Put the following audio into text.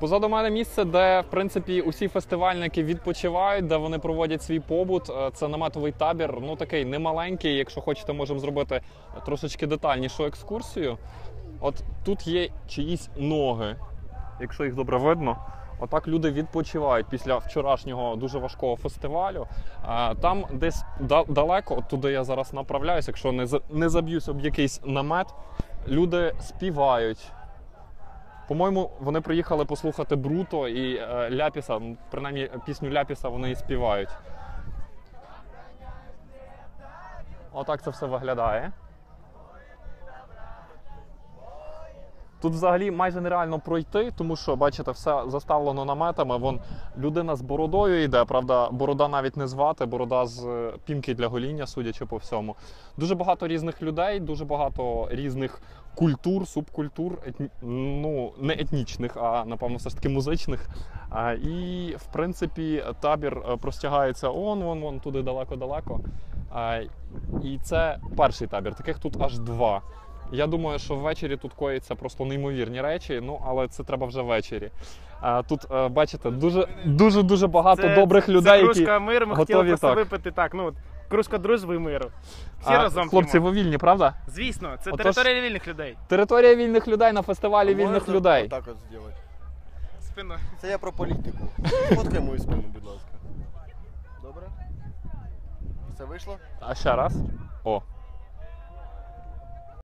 Позаду мене місце, де в принципі усі фестивальники відпочивають, де вони проводять свій побут. Е, Це наметовий табір. Ну такий немаленький. Якщо хочете, можемо зробити трошечки детальнішу екскурсію. От тут є чиїсь ноги, якщо їх добре видно. Отак люди відпочивають після вчорашнього дуже важкого фестивалю. Е, Там десь далеко, от туди я зараз направляюсь, якщо не, за- не заб'юсь об якийсь намет, люди співають. По-моєму, вони приїхали послухати Бруто і е, Ляпіса. Принаймні пісню Ляпіса вони і співають. Отак це все виглядає. Тут взагалі майже нереально пройти, тому що, бачите, все заставлено наметами. Вон людина з бородою йде. Правда, борода навіть не звати, борода з е, пінки для гоління, судячи по всьому. Дуже багато різних людей, дуже багато різних культур, субкультур, етні... ну не етнічних, а напевно все ж таки музичних. І в принципі табір е, простягається он, вон, вон туди далеко-далеко. І це перший табір. Таких тут аж два. Я думаю, що ввечері тут коїться просто неймовірні речі, ну але це треба вже ввечері. А, тут е, бачите, дуже дуже дуже багато добрих людей. Це кружка які... миру, ми готові хотіли просто так. випити так. Ну, кружка дружби і миру. Всі А, разом хлопці, п'ємо. ви вільні, правда? Звісно, це Отож- територія вільних людей. Територія вільних людей на фестивалі вільних Можна людей. Так от зробити. Спиною. Це я про політику. Фоткай мою спину, будь ласка. Добре? Все вийшло? А ще раз. О,